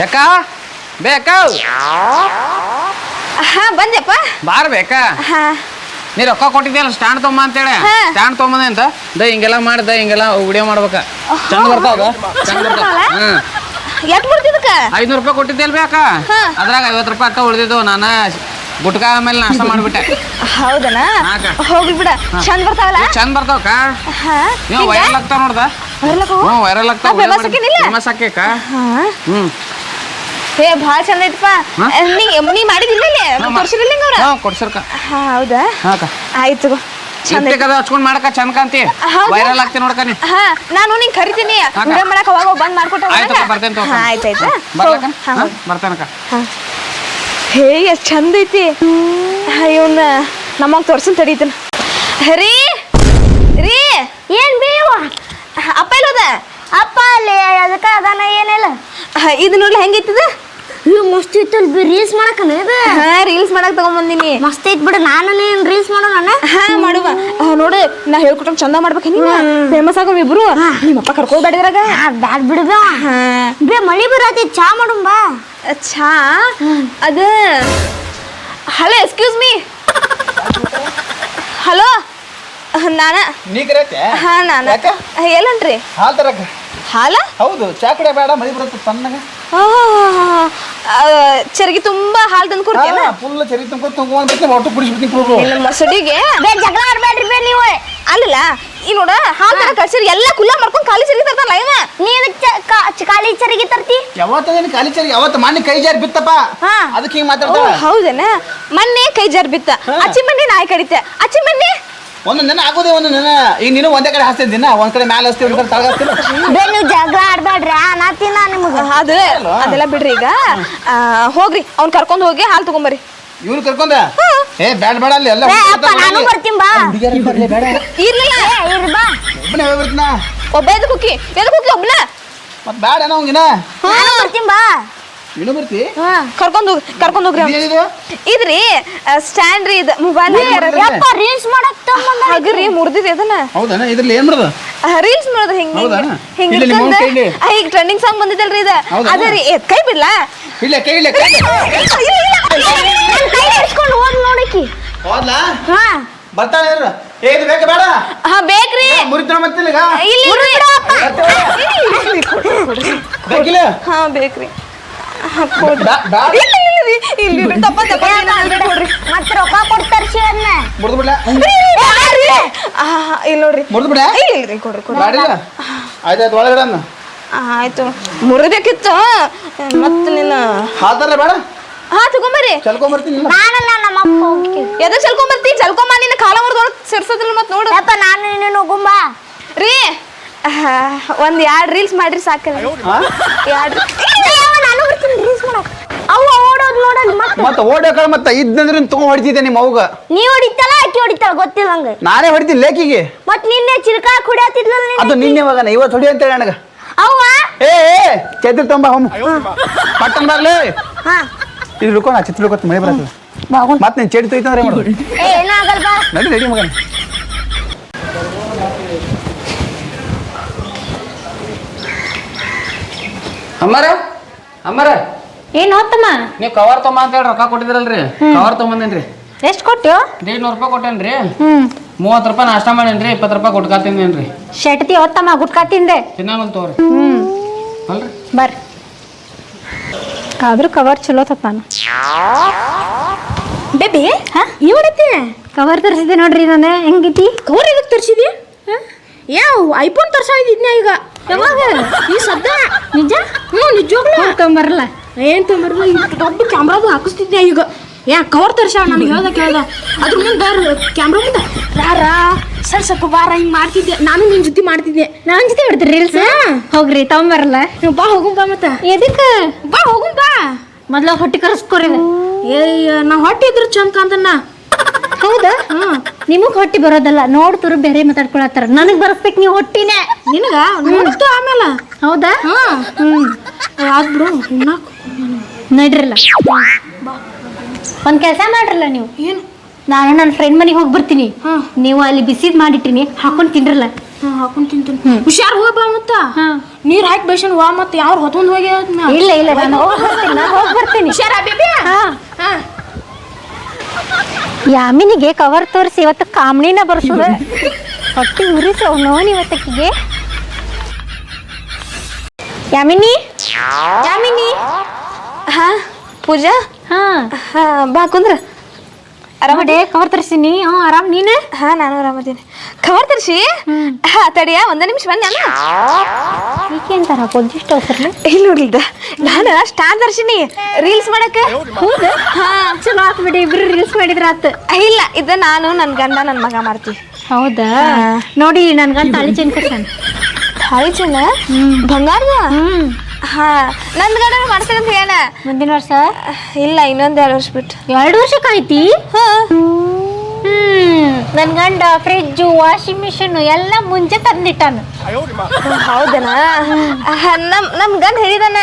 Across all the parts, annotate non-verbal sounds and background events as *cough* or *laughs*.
ಯಾಕ ಬೇಕ? ಹಾ ಬಂದೆಪ್ಪ ಬಾರ್ ಬೇಕಾ? ಹಾ ನೀ ರೊಕ್ಕ ಕೊಟ್ಟಿದ್ಯಲ್ಲ ಸ್ಟ್ಯಾಂಡ್ ತೊಗೊಂಬ ಅಂತೇಳಿ. ಸ್ಟ್ಯಾಂಡ್ ತೊಗೊಂಬಂದೆ ಅಂತ? ದ ಹಿಂಗೆಲ್ಲ ಮಾಡ್ದ ಹಿಂಗೆಲ್ಲ ವಿಡಿಯೋ ಮಾಡ್ಬೇಕ. ಚಂದ ಬರ್ತಾವ ಚಂದ ಬರ್ತಾವ ಐದ್ನೂರು ರೂಪಾಯಿ ಕೊಟ್ಟಿದ್ದೆಲ್ ಬೇಕ. ಅದ್ರಾಗ ಐವತ್ತು ರೂಪಾಯಿ ಅಕ್ಕ ಉಳಿದಿದ್ದು ನಾನು ಗುಟ್ಕಾ ಆಮೇಲೆ ನಾಷ್ಟ ಮಾಡ್ಬಿಟ್ಟೆ. ಹೌದನ. ಹೋಗ್ಲಿ ಬಿಡ. ಚಂದ ಬರ್ತಾವಲ್ಲ? ಚಂದ ಬರ್ತಾವಕ್ಕ ನೀವು ವೈರಲ್ ಆಗ್ತಾವ ನೋಡ್ದ? ಹ್ಞೂ ವೈರಲ್ ಆಗ್ತಾವ? ಫೇಮಸ್ ಆಕೇಕ ಹ್ಞೂ ಏ ಭಾಳ ಚಂದ ಐತಪ್ಪ? ನೀ ನೀ ಮಾಡಿದಿಲ್ಲ ಇಲ್ಲಿ? ತೋರ್ಸಿರಲಿಲ್ಲ ಅವ್ರ? ಹ್ಞೂ ಕೊಡ್ಸರ್ಕ. ಹಾ ಹೌದಾ? ಹಾಕ ಆಯ್ತು ತಗೋ. ಚಂದ ಐತಿ. ಕದ ಹಚ್ಕೊಂಡ್ ಮಾಡಕ ಚಂದ ಕಾಂತಿ ಹೌದಾ? ವೈರಲ್ ಆಗ್ತಿ ನೋಡ್ಕ ನೀ. ಹಾ ನಾನು ನಿಂಗೆ ಕರಿತೀನಿ. ಹಾಕ. ವಿಡಿಯೋ ಮಾಡಕ್ ಅವಾಗ ಹೋಗ್ ಬಂದ್ ಮಾಡ್ಕೊಟ್ಟ ಆಯ್ತಕ್ಕ ಬರ್ತೇನೆ ತಗೋ. ಆಯ್ತಾಯ್ತಾ ಬರ್ಲಕ್ಕ? ಹಾ ಹಾ, ಹೇ ಎಷ್ಟ್ ಚಂದ ಐತಿ. ಇವನ್ನ ನಮ್ಮಗ್ ತೋರ್ಸನ್ ತಡೀತನ ರೀ ರೀ. ಏನ್ ಬೇವ ಅಪ್ಪ ಇಲ್ಲದ ಅಪ್ಪ ಅಲ್ಲಿ ಅದಕ್ಕ ಅದಾನ ಏನಿಲ್ಲ. ಇದು ನೋಡ್ಲಿ ಹೆಂಗೈತಿದ ಇವ್ ಮಸ್ತ್ ಇತ್ತಲ್ ರೀಲ್ಸ್ ಮಾಡಕನ ಹಾ ರೀಲ್ಸ್ ಮಾಡಕ್ ತಗೊಂಬಂದಿನಿ. ಮಸ್ತ್ ಐತ್ ಬಿಡು ನಾನು ನೀನ್ ರೀಲ್ಸ್ ಮಾಡೋಣ ನಾನು ಹಾ ಮಾಡುವ. ಆ, ನೋಡು ನಾ ಹೇಳ್ಕೊಟ್ಟಂಗ್ ಚಂದ ಮಾಡ್ಬೇಕು ನೀನು? ಫೇಮಸ್ ಆಗೋ ಇಬ್ರು. ನಿಮ್ಮಪ್ಪ ಕರ್ಕೊಬೇಡಿದ್ರಾಗ ಬ್ಯಾಡ್ ಬಿಡು ಹಾ. ಬೇ ಮಳಿ ಬರತಿ ಚಾ ಮಾಡುಂ ಬಾ. ಛಾ ಅದ ಹಲೋ ಎಕ್ಸ್ಕ್ಯೂಸ್ ಮೀ ಹಲೋ? ನಾನ? ನೀ ಕರೆಯತ್ತೆ? ಹಾ ನಾನ. ಯಾಕ? ಎಲ್ಲಂಟ್ರಿ ಹಾಲ್ ತರಕ. ಹಾಲ? ಹೌದು ಚಾ ಕುಡಿಯ ಬೇಡ ಮಳಿ ಬರುತ್ತೆ ತಣ್ಣಗ. ಚರಗಿ ತುಂಬಾ ಹಾಲು ತಂದು ಫುಲ್ ಚರಿ ತುಂಬ್ಕೊಂಡು ತುಂಬ್ಕೊಂಡು ಬರ್ತೀನಿ ಒಟ್ಟು ಕುಡಿಸ್ಬಿಡ್ತೀನಿ ಕುಡ್ರು ನಿನ್ನ ಮಸಡಿಗೆ ಬೇ ಜಗಳ ಆಡ್ಬೇಡ್ರಿ ಬೇ ನೀವು. ಅಲ್ಲಲ್ಲ ಈ ನೋಡ ಹಾಲು ತರ ಕಳ್ಸಿರಿ ಎಲ್ಲ ಕುಲ್ಲ ಮಾಡ್ಕೊಂಡು ಖಾಲಿ ಚರಿ ತರ್ತಾರಲ್ಲ ಇವ? ನೀ ಖಾಲಿ ಚರಿಗೆ ತರ್ತಿ? ಯಾವತ್ತ ನೀನು ಖಾಲಿ ಚರಿ ಯಾವತ್ತು ಮಣ್ಣೆ ಕೈ ಜಾರಿ ಬಿತ್ತಪ್ಪ? ಹಾ. ಅದಕ್ಕೆ ಹಿಂಗೆ ಮಾತಾಡ್ತಾ ಮಾತಾಡ್ತಾವ ಹೌದೇನ? ಮೊನ್ನೆ ಕೈ ಜಾರಿ ಬಿತ್ತ. ಅಚ್ಚಿ ಮಣ್ಣೆ ನಾಯಿ ಕಡಿತೆ. ಅಚ್ಚಿ ಮಣ್ಣೆ? ಒಂದು ದಿನ ಆಗೋದೇ ಒಂದು ದಿನ. ಈಗ ನೀನು ಒಂದೇ ಕಡೆ ಹಾಸ್ತಿದ್ದೀನಿ ದಿನ? ಒಂದ್ ಕಡೆ ಮ್ಯಾಲೆ ಹಾಸ್ತಿ ಒಂದ್ ಕಡೆ ತಳಗ ಹಸ್ತೀನಿ ಜಗಳ ಅದು ಅದೆಲ್ಲ ಬಿಡ್ರಿ ಈಗ. ಆ, ಹೋಗ್ರಿ ಅವ್ನ್ ಕರ್ಕೊಂಡ್ ಹೋಗಿ ಹಾಲು ತಗೊಂಬರಿ ಇವ್ನು ಕರ್ಕೊಂಡ ಏ ಬ್ಯಾಡ ಬ್ಯಾಡ ಅಲ್ಲಿ ಎಲ್ಲ ಬೇ ಅಪ್ಪ ನಾನು ಬರ್ತೀನಿ ಬಾ. ಹುಡುಗಿಯರು ಬರ್ಲಿ ಬೇಡ. ಇರ್ಲಿಲ್ಲ. ಏ ಇರ್ ಬಾ. ಒಬ್ಬನೇ ಹೋಗಿ ಬರ್ತೀನ? ಒಬ್ಬ ಎದಕ್ ಹೋಗಿ? ಎದಕ್ ಹೋಗಿ ಒಬ್ನ? ಮತ್ತೆ ಬ್ಯಾಡ ಏನೋ ಹಂಗಿನ ನಾನು ಬರ್ತೀನಿ ಬಾ. ನೀನು ಬರ್ತಿ? ಕರ್ಕೊಂಡ್ ಹೋಗಿ ಕರ್ಕೊಂಡ್ ಹೋಗ್ರಿ ಅವ್ನ. ಇದೇನಿದು? ಇದ್ರಿ ಸ್ಟ್ಯಾಂಡ್ ರೀ ಇದು ಮೊಬೈಲ್ ಯಪ್ಪ ರೀಲ್ಸ್ ಮಾಡಕ್ ತಗೊಂಬಂದ ಹಾಗ್ರಿ ಮುರ್ದಿದೆ ಅದನ್ನ. ಹೌದನ ಇದ್ರಲ್ಲಿ ಏನ್ ಮಾಡೋದು ರೀಲ್ಸ್ ಮಾಡೋದು ಹಿಂಗ ಹೌದಾ? ಹಿಂಗ ಇಲ್ಲಿ ನಿಮ್ಮ ಅವ್ನ್ ಕೈಲಿ? ಈಗ ಟ್ರೆಂಡಿಂಗ್ ಸಾಂಗ್ ಬಂದಿದ್ದಲ್ರಿ ಇದು ಹೌದಾ? ಅದ ರೀ ಏ, ಕೈ ಬಿಡ್ಲಾ ಇಲ್ಲ ಕೈ ಇಲ್ಲ ಕೈ ಇಲ್ಲ. ನೋಡಕಿ ಹೋದ್ಲಾ ಹಾ ಬರ್ತಾಳೆ ಇರು. ಏ ಇದು ಬೇಕಾ ಬೇಡ ಹಾ ಬೇಕ್ರಿ ಮುರಿತಾಳ ಮತ್ತೆ ಈಗ ಇಲ್ಲಿ ಇಲ್ರಿ. ಬೇಕಿಲ್ಲ ಹಾ ಬೇಕ್ರಿ ಹಾ, ಕೊಡ್ರಿ. ಬಾ- ಬಾ. ಇಲ್ಲ ರೀ ಇಲ್ಲಿ ಇಲ್ರಿ. ತಪ್ಪ ತಪ್ಪ ಕೊಡ್ರಿ. ಮತ್ ರೊಕ್ಕ ಕೊಟ್ಟು ತರ್ಸಿ ಅದನ್ನ ಮುರಿದು ಬಿಡ್ಲ? ಆ, ಇಲ್ಲಿ ನೋಡ್ರಿ. ಮುರಿದು ಬಿಡ ಇಲ್ಲ ಇಲ್ರಿ ಕೊಡ್ರಿ ಕೊಡ್ರಿ. ಬಾಡಿಲ್ಲ ಆಯ್ತಾಯ್ತು ಒಳಗಡೆ ಅನ್ನ. ಆ, ಆಯ್ತು. ಮುರಿಬೇಕಿತ್ತು. ಮತ್ತ ನಿನ್ನ ಹಾತಾರ ಬೇಡ? ಹಾ ತಗೊಂಬರ್ರಿ. ಚಲ್ಕೊಂಬರ್ತೀನಿ ಇಲ್ಲ. ನಾನಲ್ಲ ನಮ್ಮ ಅಪ್ಪ ಹೋಗಿ ಎದ ಚಲ್ಕೊಂಬರ್ತಿ? ಚಲ್ಕೊಂಬ ನಿನ್ನ ಕಾಲ ಒಳಗೆ ಸೇರ್ಸೋದಿಲ್ಲ ಮತ್ತೆ ನೋಡು. ಯಪ್ಪ ನಾನು ನೀನು ಹೋಗುಂಬಾ ರೀ ಒಂದ್ ಎರಡ್ ರೀಲ್ಸ್ ಮಾಡ್ರಿ ಸಾಕು ಹಾ? ಎರಡ್ ನಾನು ಬರ್ತೀನಿ ರೀಲ್ಸ್ ಮಾಡಕ್. ಅವ ಮತ್ತ ಮತ್ತೆ ಓಡೋ ಕಡೆ ಮತ್ತೆ ಇದ್ದಂದ್ರೆ ತಗೊಂಡ್ ಹೊಡಿತಿದ್ದೆ ನಿಮ್ಮ ಅವ್ಗ. ನೀ ಹೊಡಿತಾಳ ಆಕಿ ಹೊಡಿತಾಳ ಗೊತ್ತಿಲ್ಲ ನಾನೇ ಹೊಡಿತೀನಿ ಲೇಕಿಗೆ. ಮತ್ ನಿನ್ನೆ ಚಿಲ್ಕಾ ಕುಡಿಯತ್ತಿದ್ಲಲ್ಲ ಅದು ನೀನು ನಿನ್ನೆ ಮಗನ ಇವತ್ತು ಹೊಡಿ ಅಂತೇಳಿ ನನಗ. ಅವ್ವ? ಏ ಏ ಚೈತ್ರ ತೊಂಬ ಹೋಮ್. ಪಟ್ಟನ್ ಬರ್ಲಿ ಹಾ. ಇದು ಹಿಡ್ಕೊಂಡು ನಾ ಚಿತ್ರ ಹಿಡ್ಕೊತ ಮಳೆ ಬಾಗುನ್. ಮತ್ತೆ ನೀನು ಚೇಡಿ ತೊಯ್ತಂದ್ರೆ ಮಾಡೋದು? ಏ ಏನಾಗಲ್ಲ ಬಾ. ನಡಿ ರೆಡಿ ಮಗನ. ಅಮ್ಮಾರ ಅಮ್ಮಾರ. ಏನ್ ಹೋತಮ್ಮ ನೀವು ಕವರ್ ತೊಗೊಂಬ ಅಂತ ಹೇಳಿ ರೊಕ್ಕ ಕೊಟ್ಟಿದ್ರಲ್ರಿ. ಕವರ್ ತೊಗೊಂಬಂದೇನ್ರಿ. ಎಷ್ಟ್ ಕೊಟ್ಟು ದೇಡ್ನೂರು ರೂಪಾಯಿ ಕೊಟ್ಟೇನ್ರಿ. ಹ್ಮ್. ಮೂವತ್ತು ರೂಪಾಯಿ ನಾಷ್ಟ ಮಾಡೇನ್ರಿ ಇಪ್ಪತ್ತು ರೂಪಾಯಿ ತಿಂದೇನ್ರಿ. ಶೆಟ್ತಿ ಹೋತಮ್ಮ ಗುಟ್ಕಾ ತಿಂದೆ. ತಗೋರಿ. ಹ್ಮ್. ಅಲ್ರಿ? ಬರ್ರಿ. ಆದ್ರೂ ಕವರ್ ಚಲೋ ತಪ್ಪ ಬೇಬಿ ಹಾ? ಹೊಡತಿ ಕವರ್ ತರಿಸಿದೆ ನೋಡ್ರಿ ನಾನು. ಹೆಂಗೈತಿ? ಕವರ್ ಎದಕ್ ತರ್ಸಿದಿ? ಯಾವ ಐಫೋನ್ ತರ್ಸಾ ಇದ್ನ ಈಗ? ಯಾವಾಗ? ಈ ಸದ್ದ? ನಿಜ? ಹ್ಞೂ ನಿಜವಾಗ್ಲೂ. ತೊಂಬರಲ್ಲ ಏನ್ ತೊಂದ್ರೆ ದೊಡ್ಡ ಕ್ಯಾಮ್ರಾದು ಹಾಕಿಸ್ತಿದ್ದೆ ಈಗ. ಯಾ ಕವರ್ ತರ್ಸ ನನಗೆ ಹೇಳ್ದ ಕೇಳ್ದ. ಅದ್ರ ಮುಂದೆ ಕ್ಯಾಮ್ರಾ ಮುಂದೆ. ರಾರ ಸರ್ ಸ್ವಲ್ಪ ಬಾರ ಹಿಂಗ್ ಮಾಡ್ತಿದ್ದೆ. ನಾನು ನಿನ್ ಜೊತೆ ಮಾಡ್ತಿದ್ದೆ. ನಾನ್ ಜೊತೆ ಬಿಡ್ತೀರಿ ರೀಲ್ಸ್ ಹೋಗ್ರಿ ತಗೊಂಬರಲ್ಲ ನೀವು ಬಾ ಹೋಗು ಬಾ ಮತ್ತ. ಎದಕ್ಕ ಬಾ ಹೋಗು ಬಾ. ಮೊದ್ಲ ಹೊಟ್ಟಿ ಕರ್ಸ್ಕೊರಿ ಏಯ್ ನಾ ಹೊಟ್ಟೆ ಇದ್ರ ಚಂದ ಕಾಂತನ್ನ ಹೌದಾ? ನಿಮಗ್ ಹೊಟ್ಟಿ ಬರೋದಲ್ಲ ನೋಡ್ತರು ಬೇರೆ ಮಾತಾಡ್ಕೊಳತ್ತಾರ. ನನಗ್ ಬರ್ಸ್ಬೇಕು ನೀವು ಹೊಟ್ಟಿನೇ. ನಿನಗ? ನೋಡ್ತು ಆಮೇಲೆ. ಹೌದಾ? ಹಾ. ಹ್ಮ್. ಆದ್ರು ಉಣ್ಣಾಕ ನಡ್ರಲ್ಲ. ಒಂದ್ ಕೆಲಸ ಮಾಡ್ರಲ್ಲ ನೀವು? ಏನು? ನಾನು ನನ್ನ ಫ್ರೆಂಡ್ ಮನೆಗೆ ಹೋಗಿ ಬರ್ತೀನಿ. ಹಾ. ನೀವು ಅಲ್ಲಿ ಬಿಸಿದ್ ಮಾಡಿಟ್ಟಿನಿ ಹಾಕೊಂಡು ತಿನ್ರಲ್ಲ. ಹಾ ಹಾಕೊಂಡ್ ತಿಂತೀನಿ. ಹುಷಾರ್ ಹೋಗ ಬಾ ಮತ್ತ. ನೀರ್ ಹಾಕಿ ಬೇಷನ್ ವಾ ಮತ್ತೆ ಯಾರು ಹೊತ್ತೊಂದು ಹೋಗಿ ಇಲ್ಲ ಇಲ್ಲ ನಾನು ಹೋಗಿ ಬರ್ತೀನಿ ನಾನು ಹೋಗಿ *laughs* ಬರ್ತೀನಿ. ಹುಷಾರ ಬೇಬಿ? ಹಾ. ಹಾ. ಯಾಮಿನಿಗೆ ಕವರ್ ತೋರಿಸಿ ಇವತ್ತು ಕಾಮಣಿನ ಬರ್ಸೋದ. ಹೊಟ್ಟಿ ಉರಿಸಿ ನೋನ್ ಇವತ್ತಕ್ಕಿಗೆ ಯಾಮಿನಿ? ಯಾಮಿನಿ? ಹಾ ಪೂಜಾ? ಹಾ. ಹಾ ಬಾ ಕುಂದ್ರ. ಆರಾಮಡೆ ಕವರ್ ತರಿಸಿನಿ ಹ್ಞೂ ಆರಾಮ್ ನೀನು? ಹಾ ನಾನು ಆರಾಮದೀನಿ ಖಬರ್ ತರ್ಸಿ? ಹಾ ತಡಿಯ ಒಂದ ನಿಮಿಷ ಬಂದೆ ನಾನು ಈಕೆ ಅಂತಾರ ಪೊದ್ದಿಷ್ಟು ಅವಸರ್ಲಿ ಇಲ್ಲ ನೋಡ್ಲಿದ್ದ ನಾನು ಸ್ಟಾರ್ ತರ್ಸಿನಿ. ರೀಲ್ಸ್ ಮಾಡಕ. ಹೌದು? ಚಲೋ ಆಗ್ಬಿಡಿ ಇಬ್ರು ರೀಲ್ಸ್ ಮಾಡಿದ್ರ ಆತ. ಇಲ್ಲ ಇದ ನಾನು ನನ್ನ ಗಂಡ ನನ್ನ ಮಗ ಮಾಡ್ತೀವಿ. ಹೌದಾ? ನೋಡಿ ನನ್ಗಂತ ತಾಳಿ ಚೈನ್ ಕಟ್ಟಾನ ತಾಳಿ ಚೆನ್ನ ಬಂಗಾರದ? ಹ್ಮ್. ಹಾ ನನ್ನ ಗಂಡ ಮಾಡ್ತೀನಿ ಅಂತ ಹೇಳ ಮುಂದಿನ ವರ್ಷ? ಇಲ್ಲ ಇನ್ನೊಂದ್ ಎರಡು ವರ್ಷ ಬಿಟ್ಟು. ಎರಡು ವರ್ಷಕ್ಕಾಯ್ತಿ? ಹ್ಮ್ ನನ್ ಗಂಡ ಫ್ರಿಜ್ಜು ವಾಷಿಂಗ್ ಮಿಷಿನ್ ಎಲ್ಲ ಮುಂಚೆ ತಂದಿಟ್ಟಾನು. ಹೌದನಾ? ಆಹ್, ನಮ್ ನಮ್ ಗಂಡ ಹೇಳಿದಾನ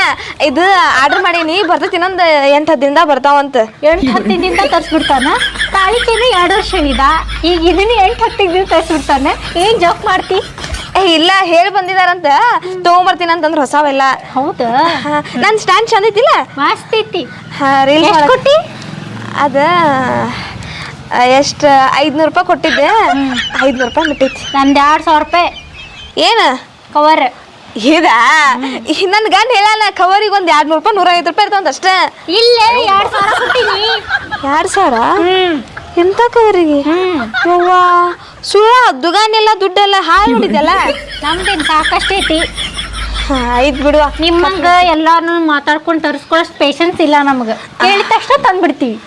ಇದು ಆರ್ಡರ್ ಮಾಡೀನಿ ಬರ್ತೈತಿ ಇನ್ನೊಂದ್ ಎಂಟ್ ದಿನದಾಗ ಬರ್ತಾವಂತ. ಎಂಟು ಹತ್ತಿದಿಂದ ತರಿಸ್ಬಿಡ್ತಾನ. ತಾಳಿ ಚೈನ್ ಎರಡು ವರ್ಷ ಹೇಳಿದ. ಈಗ ಇದನ್ನ ಎಂಟು ಹತ್ತಿಗೆ ತರ್ಸಿ ತರಿಸ್ಬಿಡ್ತಾನೆ. ಏನ್ ಜೋಕ್ ಮಾಡ್ತಿ? ಏ ಇಲ್ಲ ಹೇಳಿ ಬಂದಿದಾರಂತ. ತಗೊಂಬರ್ತೀನಿ ಅಂತಂದ್ರೆ ಹೊಸಾವೆಲ್ಲ. ಹೌದಾ? ಹಾ, ನನ್ ಸ್ಟ್ಯಾಂಡ್ ಚಂದ ಐತಿಲ್ಲ? ಮಸ್ತ್ ಐತಿ. ಎಷ್ಟ್ ಕೊಟ್ಟಿ? ಅದ ಎಷ್ಟು ಐದ್ನೂರು ರೂಪಾಯಿ ಕೊಟ್ಟಿದ್ದೆ. ಐದ್ನೂರು ರೂಪಾಯಿ ಬಿಟ್ಟೈತಿ ನಂದು ಎರಡು ಸಾವಿರ ರೂಪಾಯಿ. ಏನ? ಕವರ್ ಇದಾ? ನನ್ನ ಗಂಡ ಹೇಳಲ್ಲ ಕವರಿಗೆ ಒಂದ್ ಎರಡ್ ನೂರು ರೂಪಾಯಿ ನೂರ ಐವತ್ತು ರೂಪಾಯಿ ಇರ್ತಾವಂತ ಅಷ್ಟೇ. ಇಲ್ಲ ಎರಡು ಸಾವಿರ ಕೊಟ್ಟಿನಿ. ಎರಡ್ ಸಾವಿರ? ಹ್ಮ್. ಎಂತ ಕವರಿಗೆ ಸುಳ್ಳ ದುಗಾನೆಲ್ಲ ದುಡ್ಡೆಲ್ಲ ಹಾಳು ಹಿಡಿದಲ್ಲ ನಮ್ದೇನ್ ಸಾಕಷ್ಟು ಐತಿ. ಹಾ ಆಯ್ತು ಬಿಡುವ ನಿಮ್ಮಂಗ ಎಲ್ಲಾರು ಮಾತಾಡ್ಕೊಂಡು ತರಿಸ್ಕೊಳ್ಳೋಷ್ಟು ಪೇಷನ್ಸ್ ಇಲ್ಲ ನಮಗೆ. ಕೇಳಿದ ತಕ್ಷಣ ತಂದ್ಬಿಡ್ತೀವಿ.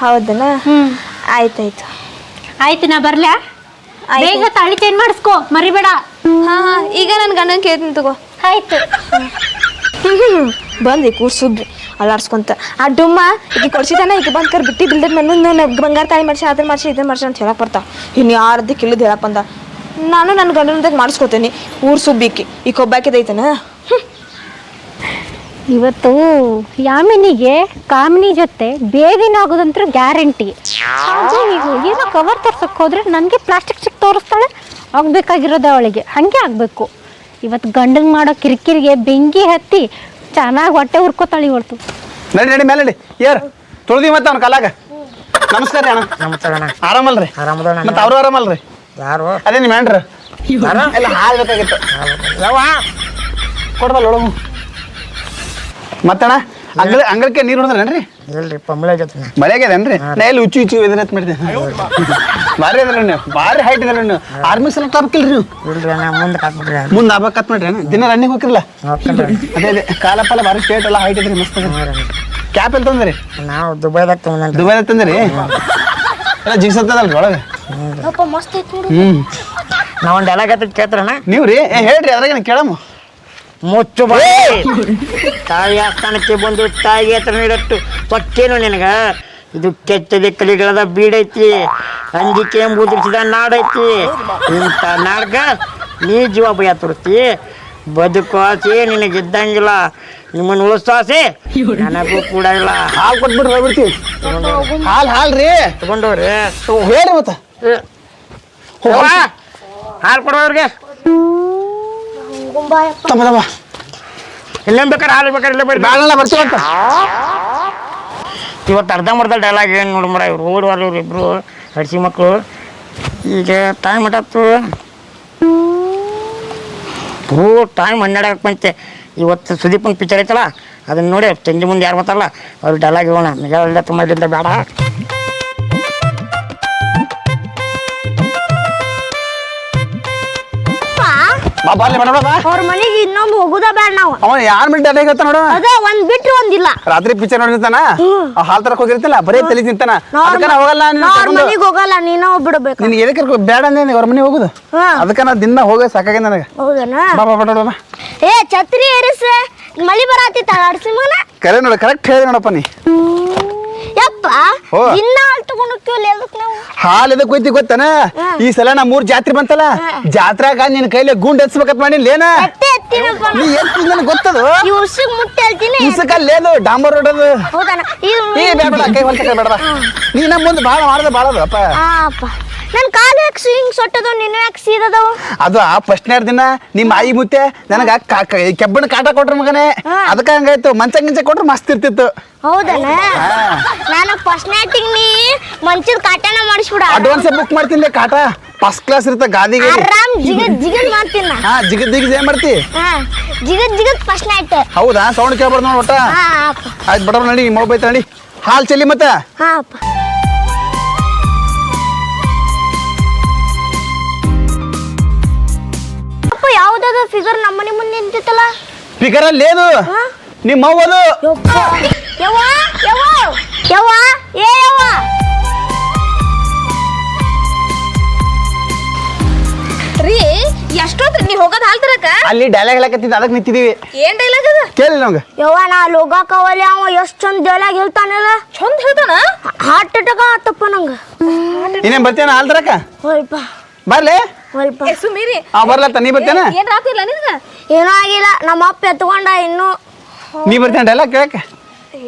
ಹೌದಲ್ಲ ಹ್ಮ್. ಆಯ್ತಾಯ್ತು. ಆಯ್ತು ನಾ ಬರ್ಲಾ. ಬೇಗ ತಾಳಿ ಚೇಂಜ್ ಮಾಡಿಸ್ಕೋ ಮರಿಬೇಡ. ಹಾ ಹಾ ಈಗ ನನ್ನ ಗಂಡನ ಕೇಳ್ತೀನಿ ತಗೋ. ಆಯ್ತು. ಬಂದಿ ಕೂರ್ಸುದ್ರಿ. ಅಲ್ಲಾಡ್ಸ್ಕೊಂತ. ಆ ಡುಮ್ಮ ಈಗ ಕೊಡ್ಸಿದಾನ ಈಗ ಬಂದ್ ಕರ್ ಬಿಟ್ಟಿ ಬಿಲ್ದದ್ ನನ್ನ ಬಂಗಾರ ತಾಯಿ ಮಾಡ್ಸಿ ಅದನ್ನ ಮಾಡ್ಸಿ ಇದನ್ನ ಮಾಡ್ಸಿ ಅಂತ ಹೇಳಕ್ ಬರ್ತಾವ ಇನ್ನು ಯಾರ್ದು ಕಿಲ್ಲದ್ ಹೇಳಕ್ ಬಂದ. ನಾನು ನನ್ನ ಗಂಡನದಾಗ ಮಾಡಿಸ್ಕೊತೇನೆ. ಊರ್ ಸುಬ್ಬಿಕ್ಕಿ ಈ ಕೊಬ್ಬಾಕಿದೈತನ ಇವತ್ತು ಯಾಮಿನಿಗೆ ಕಾಮಿನಿ ಜೊತೆ ಬೇದಿನ ಆಗೋದಂತ್ರ ಗ್ಯಾರಂಟಿ. ಏನೋ ಕವರ್ ತರ್ಸಕ್ ಹೋದ್ರೆ ನನಗೆ ಪ್ಲಾಸ್ಟಿಕ್ ಚಿಕ್ ತೋರಿಸ್ತಾಳೆ, ಆಗ್ಬೇಕಾಗಿರೋದು ಅವಳಿಗೆ. ಹಾಗೆ ಆಗಬೇಕು. ಇವತ್ತು ಗಂಡನ ಮಾಡೋ ಕಿರಿಕಿರಿಗೆ ಬೆಂಕಿ ಹತ್ತಿ ಚೆನ್ನಾಗಿ ಹೊಟ್ಟೆ ಉರ್ಕೋತಾಳಿ ಹೊರ್ತು ನಡಿ ನಡಿ ಮೇಲೆ ನಡಿ ಏರ್ ತುಳ್ದಿ ಮತ್ತೆ ಅವ್ನ ಕಾಲಾಗ. ನಮಸ್ಕಾರ ರೀ ಅಣ್ಣ. ನಮಸ್ಕಾರ ಅಣ್ಣ. ಆರಾಮಲ್ರಿ? ಆರಾಮದಣ್ಣ ಮತ್ತೆ ಅವರು ಆರಾಮಲ್ರಿ? ಯಾರು? ಅದೇ ನಿಮ್ಮ ಹೆಂಡ್ರ. ಎಲ್ಲ ಹಾಲು ಬೇಕಾಗಿತ್ತು. ಯಾವ ಕೊಡ್ಬಲ್ಲ ಒಳಗು. ಮತ್ತಣ್ಣ ಅಂಗಳ ಅಂಗಳಕ್ಕೆ ನೀರು ಹೊಡೆದ್ರೇನ್ರಿ ಇಲ್ರಿ ಮಳೆ ನಾ ಎಲ್ಲಿ ಉಚ್ಚು ಇದನ್ನ ಮಾಡಿದೆ. ಭಾರಿ ಅದ್ರಿ ನೀವು ಭಾರಿ ಹೈಟ್ ಇದ್ರಿ ನೀವು ಆರ್ಮಿ ಸಲ ತರ್ಕಿಲ್ರಿ ನೀವು ಇಲ್ರಿ ಮುಂದೆ ಹಾಕ್ಬಿಟ್ರಿ ಮುಂದೆ ಮಾಡ್ರಿ ದಿನ ರನ್ನಿಂಗ್ ಹೋಗಿರಲ್ಲ ಅದೇ ಅದೇ. ಭಾರಿ ಸ್ಟೇಟ್ ಎಲ್ಲ ಹೈಟ್ ಇದ್ರಿ ಮಸ್ತ್ ಕ್ಯಾಪ್ ಎಲ್ಲಿ ತಂದ್ರಿ? ನಾವು ದುಬೈದಾಗ ತೊಗೊಂಡ್ರಿ ದುಬೈದಾಗ ತಂದ್ರಿ? ಎಲ್ಲ ಜಿಗ್ಸತ್ತದಲ್ರಿ ಒಳಗೆ. ಹ್ಮ್ ನಾವು ಒಂದು ಕೇಳ್ತಾರಣ್ಣ? ನೀವು ರೀ ಏ ಹೇಳ್ರಿ ಅದ್ರಾಗ ಕೇಳಮ್ಮ. ಮುಚ್ಚು ಬಾಯಿ ತಾಯಿ ಆಸ್ಥಾನಕ್ಕೆ ಬಂದು ತಾಯಿಗೆ ಹತ್ರ ನೀಡಟ್ಟು ಪಕ್ಕೇನು ನಿನಗ? ಇದು ಕೆಚ್ಚದೆ ಕಲಿಗಳದ ಬೀಡೈತಿ. ಅಂಜಿಕೆ ಎಂಬುದಿರಿಸಿದ ನಾಡೈತಿ. ಇಂಥ ನಾಡ್ಗ ನೀ ಜೀವ ಭಯ ತೋರಿಸ್ತಿ. ಬದುಕು ಆಸೆ ನಿನಗಿದ್ದಂಗಿಲ್ಲ. ನಿಮ್ಮನ್ನು ಉಳಿಸಾಸೆ ನನಗೂ ಕೂಡ ಇಲ್ಲ. ಹಾಲು ಕೊಟ್ಬಿಟ್ರೆ ಹೋಗ್ಬಿಡ್ತೀವಿ ಹಾಲು ಹಾಲು ರೀ. ತಗೊಂಡವ್ರಿ ಹೇಳ್ರಿ ಮತ್ತೆ. ಹಾಲು ಕೊಡೋರ್ಗೆ ತಮ್ಮ ತಮ್ಮ. ಇಲ್ಲೇನು ಬೇಕಾರೆ ಹಾಲು ಬೇಕಾರೆ ಇಲ್ಲೇ ಬೇಡ ಬ್ಯಾಳಲ್ಲ ಬರ್ತೀವಂತ ಇವತ್ತು ಅರ್ಧಂಬರ್ಧ ಡೈಲಾಗ್ ಏನು ನೋಡಿ ಮರ ಇವ್ರು ಓಡುವಾರ ಇವ್ರು ಇಬ್ಬರು ಹಡ್ಸಿ ಮಕ್ಕಳು ಈಗ ಟೈಮ್ ಹಟಾತು ಓ ಟೈಮ್ ಹನ್ನೆರಡು ಆಗಕ್ಕೆ ಬಂತೆ. ಇವತ್ತು ಸುದೀಪನ್ ಪಿಕ್ಚರ್ ಐತಲ್ಲ ಅದನ್ನ ನೋಡಿ ತಂಜಿ ಮುಂದೆ ಯಾರು ಬರ್ತಾರಲ್ಲ ಅವ್ರು ಡೈಲಾಗ್ ಹೇಳೋಣ. ನಿಜ ತುಂಬ ಇಲ್ಲಿಂದ ಬೇಡ. ಬಾರ್ಲಿ ಬೇಡ ಅವ್ರ ಮನೆಗೆ ಇನ್ನೊಂದು ಹೋಗುದ ಬೇಡ ನಾವು. ಅವ ಯಾರ್ ಮಿನಿಟ್ ಅದೇ ಗೊತ್ತ ನೋಡು. ಅದೇ ಒಂದ್ ಬಿಟ್ಟು ಒಂದಿಲ್ಲ. ರಾತ್ರಿ ಪಿಕ್ಚರ್ ನೋಡಿರ್ತಾನ ಆ ಹಾಲ್ ತರಕ್ ಹೋಗಿರ್ತಿಲ್ಲ? ಬರೀ ತಲೆ ತಿಂತಾನ ಅದಕ್ಕ ನಾ ಹೋಗಲ್ಲ ನಿನ್ನ ಮನೆಗೆ ಹೋಗಲ್ಲ ನೀನ ಬಿಡಬೇಕು ನಿನ್ಗೆ ಎದಕ್ಕೆ ಬೇಡ ಅಂದ್ರೆ ಅವ್ರ ಮನೆ ಹೋಗುದು. ಅದಕ್ಕ ನಾ ದಿನ ಹೋಗ ಸಾಕಾಗಿದೆ ನನಗೆ. ಹೌದನ? ಬಾ ಬಾ ಬಾ ಬಾ, ಬಾ. ಏ ಛತ್ರಿ ಏರಿಸ ಮಳಿ ಬರಾತಿ ತಗಾಡ್ಸಿ ಮಗನ ಕರೆ ನೋಡು ಕರೆಕ್ಟ್ ಹೇಳಿ ನೋಡಪ್ಪ ನೀ. ಯಪ್ಪ ಓ. ದಿನ ಹಾಲ್ ತಗೊಂಡು ಹೋಗ್ತೀವಲ್ಲ ಎದಕ್ ನಾವು? ಹಾಲ್ ಎದಕ್ ಹೋಯ್ತಿ ಗೊತ್ತನ? ಈ ಸಲ ನಾ ಮೂರ್ ಜಾತ್ರೆ ಬಂತಲ್ಲ? ಜಾತ್ರಾಗ ನಿನ್ ಕೈಲಿ ಗುಂಡ್ ಎತ್ಸ್ಬೇಕಂತ ಮಾಡಿ ಎತ್ತೆ ಎತ್ತಿನಪ್ಪ ನೀ ಎತ್ತು ನನಗೆ ಗೊತ್ತದು? ಈ ಮುಟ್ಟಿ ಹೇಳ್ತೀನಿ. ಇಸಕಲ್ಲೇನು ಡಾಂಬರ್ ರೋಡ್ ಅದು ಇದು ಏ ಬೇಡ ಬೇಡ ಕೈ ಹೊಲ್ಸಕ ಬೇಡ ಬಾ. ನೀ ನಮ್ಮ ಮುಂದೆ ಭಾಳ ಮಾಡ್ದೆ ಭಾಳ ಅದಪ್ಪ ಅಪ್ಪ. ಆ ಅಪ್ಪ ನನ್ ಕಾಲು ಯಾಕೆ ಹಿಂಗ್ ಸೊಟ್ಟದವ್ ನೀನು ಯಾಕೆ ಸೀದದವು ಅದು ಆ ಫಸ್ಟ್ ದಿನ ನಿಮ್ಮ ಆಯಿ ಮುತ್ತೆ ನನಗೆ ಕೆಬ್ಬಣ ಕಾಟ ಕೊಟ್ರ ಮಗನೇ. ಅದಕ್ಕೆ ಹಂಗಾಯ್ತು. ಮಂಚ ಗಿಂಚ ಕೊಟ್ರೆ ಮಸ್ತ್ ಇರ್ತಿತ್ತು. ಹೌದಲ್ಲ ನಾನು ಫಸ್ಟ್ ನೈಟಿಗೆ ನೀ ಮಂಚದ ಕಾಟನ ಮಾಡಿಸ್ಬಿಡ. ಅಡ್ವಾನ್ಸ್ ಬುಕ್ ಮಾಡ್ತೀನಿ ಕಾಟ. ಫಸ್ಟ್ ಕ್ಲಾಸ್ ಇರುತ್ತೆ ಗಾದಿಗೆ. ಆರಾಮ್ ಜಿಗದ್ ಜಿಗದ್ ಮಾಡ್ತೀನಿ. ಹಾ ಜಿಗದ್ ಜಿಗದ್ ಏನ್ ಮಾಡ್ತಿ? ಹಾ ಜಿಗದ್ ಜಿಗದ್ ಫಸ್ಟ್ ನೈಟ್ ಹೌದಾ? ಸೌಂಡ್ ಕೇಳ್ಬಾರ್ದು ನೋಡಿ ಒಟ್ಟ. ಆಯ್ತು ಬಡವ್ರ ನಡಿ ಮೊಬೈಲ್ ಬೈತ ನಡಿ ಹಾಲ್ ಚೆಲ್ಲಿ ಮತ್ತೆ? ಹಾ ಅಪ್ಪ ಯಾವ್ದಾದ ಫಿಗರ್ ನಮ್ಮನೆ ಮುಂದೆ ನಿಂತಿತ್ತಲ್ಲ? ಫಿಗರ್ ಅಲ್ಲಿ ಏನು? ನಿಮ್ಮ ಅವ್ವದು ಯವ್ವ ಯವ್ವ ಯವ್ವ ಏ ಯವ್ವ. ರೀ ಎಷ್ಟೊತ್ತು ನೀ ಹೋಗೋದ್ ಹಾಲ್ ತರಕ ಅಲ್ಲಿ ಡೈಲಾಗ್ ಹೇಳಕತ್ತಿದ್ದ ಅದಕ್ಕೆ ನಿಂತಿದೀವಿ ಏನ್ ಡೈಲಾಗ್ ಅದ? ಕೇಳಿ ನಮ್ಗೆ. ಯವ್ವ ನಾ ಲೋಗಾಕವಲ್ಲಿ ಅವ ಎಷ್ಟು ಚಂದ ಡೈಲಾಗ್ ಹೇಳ್ತಾನಲ್ಲ. ಚಂದ ಹೇಳ್ತಾನ? ಹಾರ್ಟ್ ಅಟ್ಯಾಕ್ ಆತಪ್ಪ ನಂಗೆ. ಇನ್ನೇನ್ ಬರ್ತೇನ ಹಾಲ್ ತರಕ ಬರ್ಲಿ? ಸ್ವಲ್ಪ. ಏ ಸುಮೀರಿ ಆ ಬರ್ಲತ್ತ ನೀ ಬರ್ತೇನ ಏನ್ ರಾತಿಲ್ಲ ನಿನ್ಗ? ಏನೂ ಆಗಿಲ್ಲ. ನಮ್ಮ ಅಪ್ಪ ಎತ್ಕೊಂಡ ಇನ್ನು. ನೀ ಬರ್ತೇನ ಡೈಲಾಗ್ ಯಾರು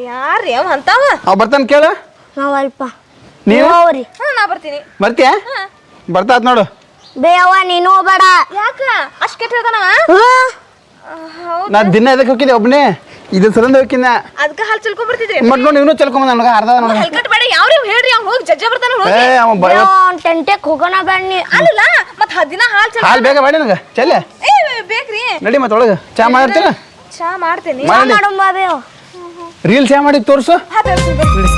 ಯಾರ್ರಿ ಅವ? ಅಂತಾವ? ಅವ್ ಬರ್ತಾನ ಕೇಳು. ನಾವು ಅಲ್ಪ. ನೀವು ಹೋಗ್ರಿ ಹಾ ನಾ ಬರ್ತೀನಿ. ಬರ್ತೀಯ? ಬರ್ತಾತ್ ನೋಡು. ಬೇವ ನೀನು ಹೋಗ್ಬೇಡ ಯಾಕ? ಅಷ್ಟ್ ಕೆಟ್ಟ ಹೇಳ್ತಾನವ ನಾ ದಿನ ಇದಕ್ಕೆ ಹೋಗಿದ್ದೆ ಒಬ್ಬನೇ ಇದು ಸಲಂದ ಹೋಗಿನ ಅದಕ್ಕ ಹಾಲ್ ಚಲ್ಕೊಂಡ್ ಬರ್ತಿದ್ರಿ ಮತ್ ನೋಡಿ ಇವನು ಚಲ್ಕೊಂಡ್ ನನಗೆ ಅರ್ಧ ನೋಡ. ಹೆಲ್ಕಟ್ ಬೇಡ. ಯಾವ್ರಿ ಹೇಳ್ರಿ? ಅವ್ನು ಹೋಗಿ ಜಜ್ಜ ಬರ್ತಾನ ಹೋಗಿ. ಏ ಅವ ಬ- ಅವ್ನು ಟೆಂಟೆಕ್ ಹೋಗೋಣ ಬೇಡ ನೀ ಅಲ್ಲ ಮತ್ ಹದಿನ ಹಾಲ್ ಚಲ್ ಹಾಲ್ ಬೇಗ ಮಾಡಿ ನನಗೆ. ಚೆಲ್ಲೆ? ಏ ಬೇಕ್ರಿ. ನಡಿ ಮತ್ತೆ ಒಳಗೆ. ಚಾ ಮಾಡಿರ್ತೀನ ಚಾ ಮಾಡ್ತೀನಿ. ಮಾಡಿ. ಮಾಡೋಣ ಬಾ ಬೇವ ರೀಲ್ ಚಾ ಮಾಡಿ ತೋರ್ಸು. ಹಾ ತರ್ತೀನಿ ಬರ್ತೀನಿ.